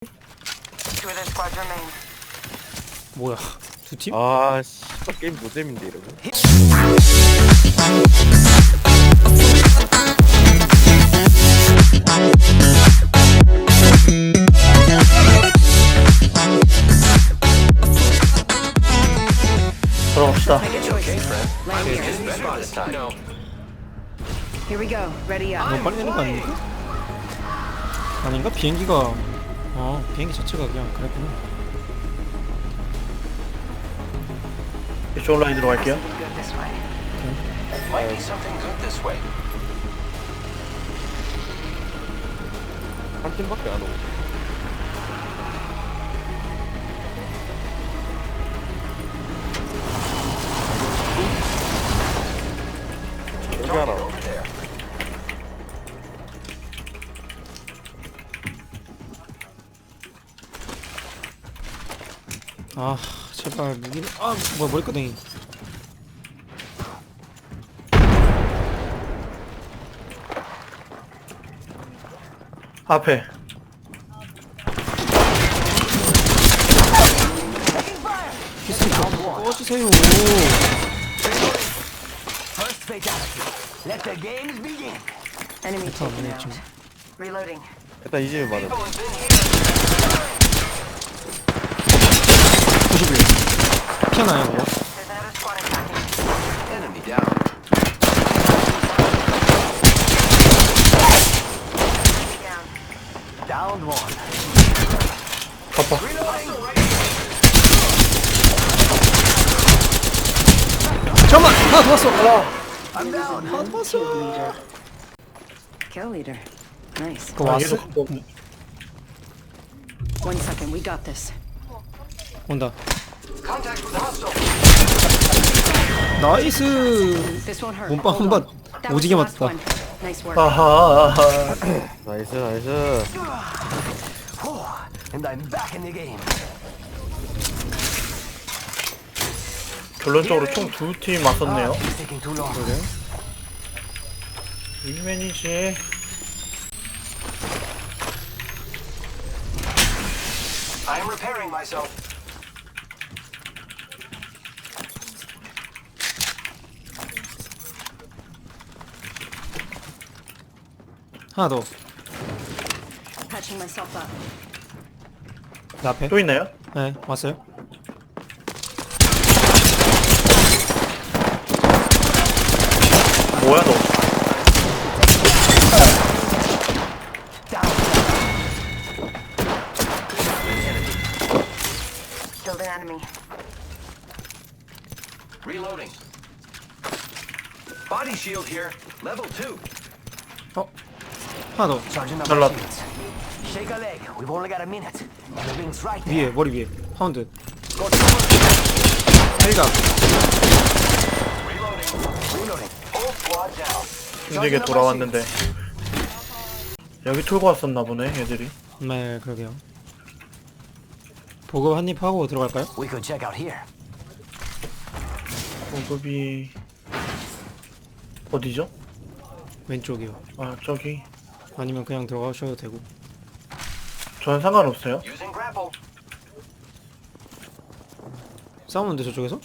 Two of their squads remain. 뭐야 두 팀? 아 씨발 게임 노잼인데 이러면 들어갑시다. Make a choice. Land here. Here we go. Ready up. 너무 빨리 내는 거 아닙니까? 아닌가? 비행기가 어 비행기 자체가 그냥 그랬구나 이쪽 라인으로 갈게요. Good this way. Might be something good this way. 한 팀밖에 안 오고 아 제발 무기 아 뭐야 머리끄댕이 앞에. 피스톨 좀 꺼주세요 First fatality. Let the games begin. Enemy 다 taken 없네 out. 지금 Reloading. 일단 이 집에 맞아 91 그거? Enemy down. Down. Downed one. 봐봐. 잠깐만 하나 더 왔어 I'm down. 하나 더 왔어 Leader. Kill leader. Nice. 그거 아, 왔어? 얘도 갖고 없네. One second. We got this. 온다 Contact with hostile. 나이스. 몸빵 한번. That was 오지게 맞았다 one. Nice work. 아하, 아하. 나이스 나이스 Whew. And I'm back in the game. 결론적으로 총 두 팀 맞섰네요. 윙맨이지. I'm repairing myself. 하나 더 Patching myself up. 내 앞에 또 있나요? 네 왔어요 뭐야 너? Killed an enemy. Reloading. Body shield here. Level two. 어? 하나 더 ring's right 위에. 머리 위에 파운드 down. 힘들게 돌아왔는데. 여기 털고 왔었나 보네, 애들이. 네 그러게요 보급 한입 하고 들어갈까요? 보급이 어디죠? 왼쪽이요 아 저기. 아니면 그냥 들어가셔도 되고 저는 상관없어요. Using grapple. 싸우는데 저쪽에서?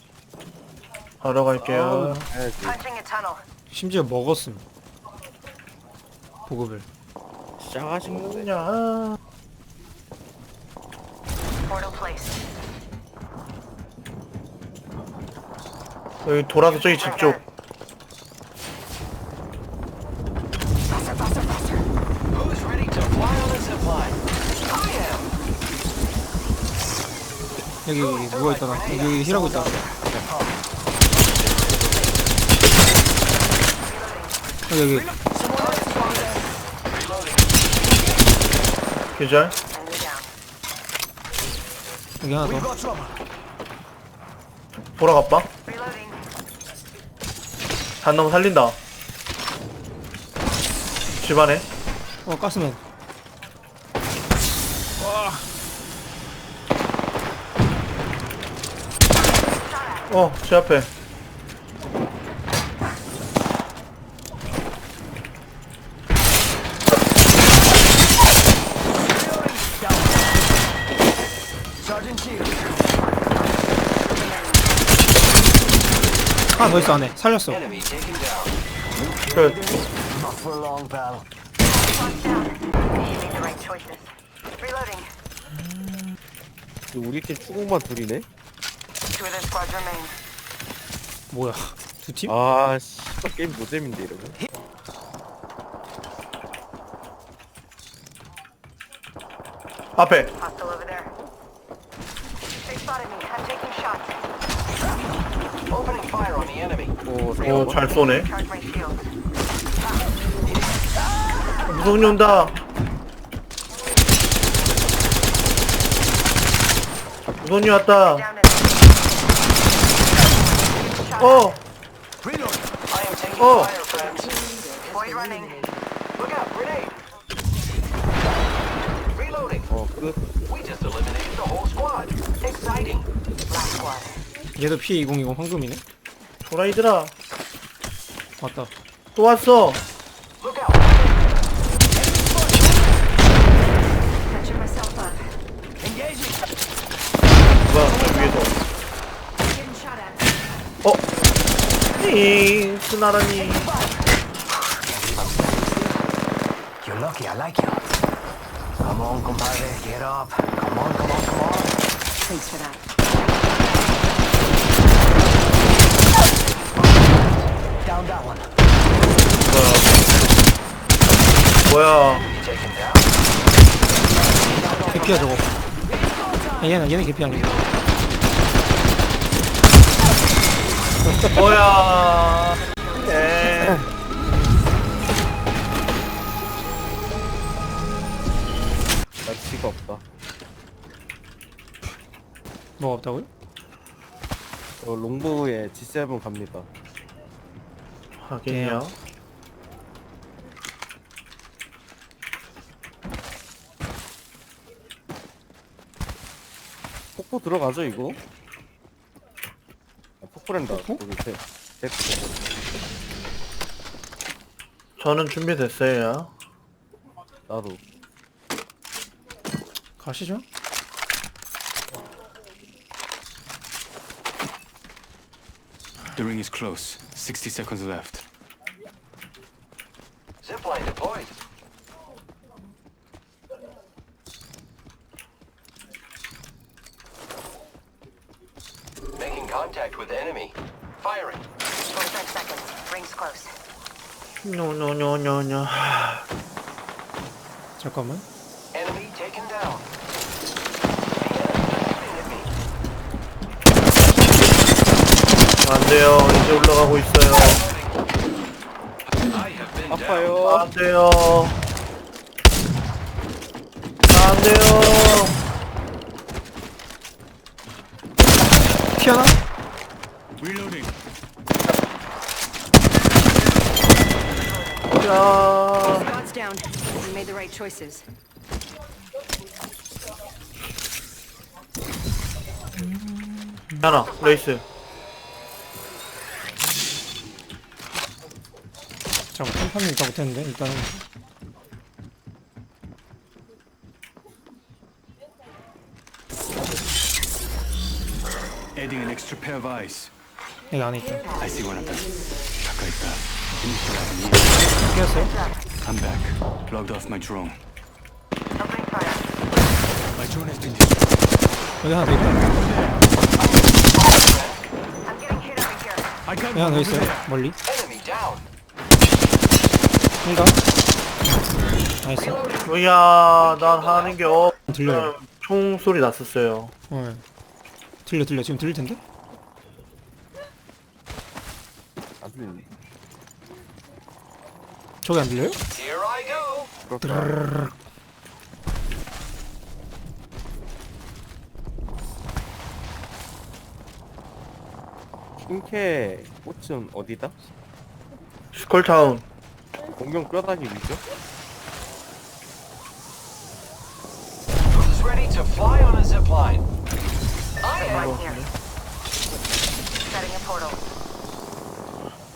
하러 갈게요. 해야지 Punching a tunnel. 심지어 먹었음 보급을 샤가신 건데 그냥 Portal placed. 여기 돌아서 저기 집 쪽. Faster, faster, faster. Who's ready to fly on the zip line? I am. 여기 여기 누워 있다가 여기 여기 힐하고 있다 여기 여기 down. 여기 하나 더. Reloading. 단놈 살린다. 집안에. 어 가스맨 어, 제 앞에. 하나 더 있어 안에 살렸어. 끝 Not for long. Reloading. 우리 팀 추궁만 둘이네? Two of their squads remain. 뭐야 두 팀? 아 씨발 게임 노잼인데 이러면 앞에. 오 오잘 쏘네 shields. 무성이 온다 무성이 왔다 Down it. Shot. 어 Reload. I am taking Oh. fire, friends. Boys running. Look out, 어끝 squad. Exciting. Last squad. 얘도 P2020 황금이네 도라이들아 왔다 또 왔어 Look out. Catching myself up. Engaging. 뭐야 저 위에서 Getting shot at. 어? 잉 스나라니 You're lucky. I like you. Come on, compadre. Get up. Come on, come on, come on. Thanks for that. Down that one. 뭐야 Taken down. 개피야 저거 아, 얘는 얘는 개피 아니고 뭐야. 네나 지가 없다. 뭐가 없다고요? 저 롱보에 G7 갑니다. 하긴요. 폭포 들어가죠 이거? 아, 폭포? 여기 대, 대, 저는 준비됐어요 나도 가시죠 The ring is close. 60 seconds left. Zipline deployed. 45 seconds. Rings close. 노노노노노. 잠깐만. Enemy taken down. 안 돼요. 이제 올라가고 있어요. 아파요. 안 돼요. 안 돼요. 튀어나? Reloading. 야 Squad's down. We made the right choices. 하나 레이스 잠깐 탐탐이 있다 못했는데 일단은 Adding an extra pair of eyes. 여기 안에 있다 I see one of them. 가까이 있다. Initializing. 피었어요? I'm back. Logged off my drone. Opening fire. My drone has been destroyed. 여기 하나 더 있다 I'm getting hit over here. I got 여기 하나 더 있어요 멀리 Enemy down. 인가? 나이스 뭐야 난 하는 게 없. 들려요 총 소리 났었어요. 어 들려 들려 지금 들릴 텐데? 안 들리네 저기 안 들려요? Here I go. 그렇다 킹캐 꽃은 어디다? 스컬타운. 공룡 뼈다귀 위죠? Who's ready to fly on a zipline? I am. Right here. Setting a portal.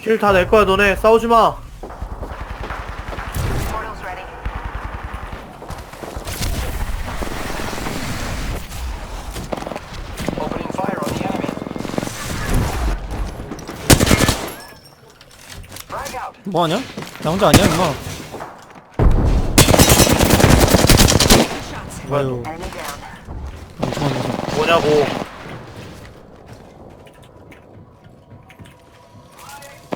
킬 다 낼 거야 너네 싸우지 마. Portal's ready. Opening fire on the enemy. Frag out. 뭐하냐? 나 혼자 아니야 임마 아유 Enemy down. 잠깐만 뭐냐고.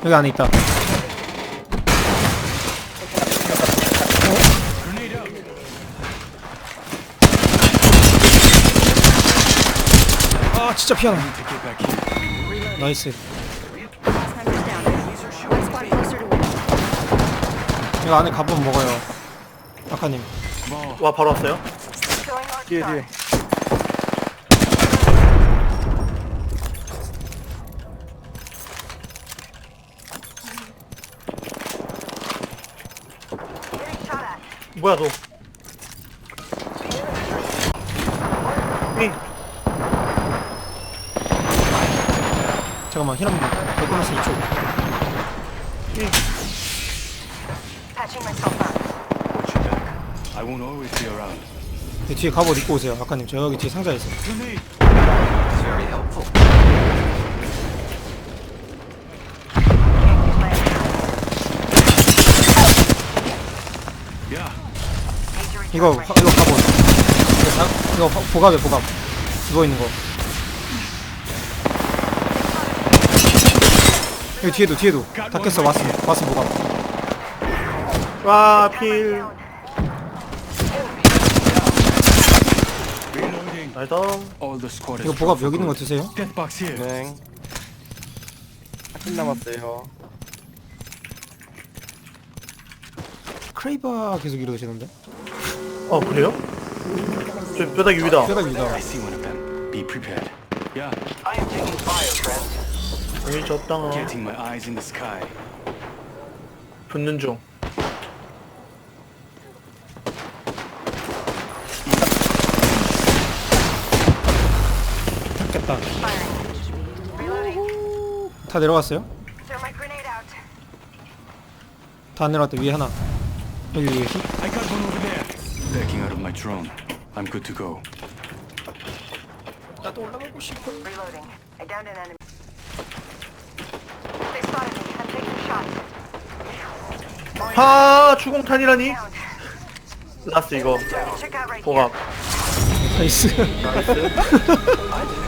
여기 안에 있다 아 진짜 피하나. 나이스. 이거 안에 가보면 먹어요 아카님 와 바로 왔어요. 뒤에 뒤에 뭐야 너? 삥. 잠깐만 힐한번 베코너스 2초 Patching myself up. Watch your back. I won't always be around. 이 뒤에 갑옷 입고 오세요 아카님 저 여기 뒤에 상자에 있어요. 이거 화- 이거 갑옷 이거, 사, 이거 보- 보갑이야 보갑 누워 있는 거. 여기 뒤에도 뒤에도. 다 깼어 왔어 왔어 보갑 와 필. Reloading. 나이스. All the squad is 이거 보갑 여기 있는 거 드세요. Death box here. 네. 한팀 남았어요. 크레이바 계속 이러시는데 어 그래요? 저 뼈다귀 위다. 뼈가 위다 I see one of them. Be prepared. Yeah. I am taking fire, friend. 여기 적당어. Getting my eyes in the sky. 붙는 중. 다 깼다 Reloading. 다 내려갔어요? Throw my grenade out. 다안 내려갔다 위에 하나 여기 위에 히- I got one over there. Backing out of my drone. I'm good to go. Reloading. I downed an enemy. They spotted me. I'm taking shots. 하 주공탄이라니? Downed. 라스 이거 Check out right here. 보갑. 나이스 old.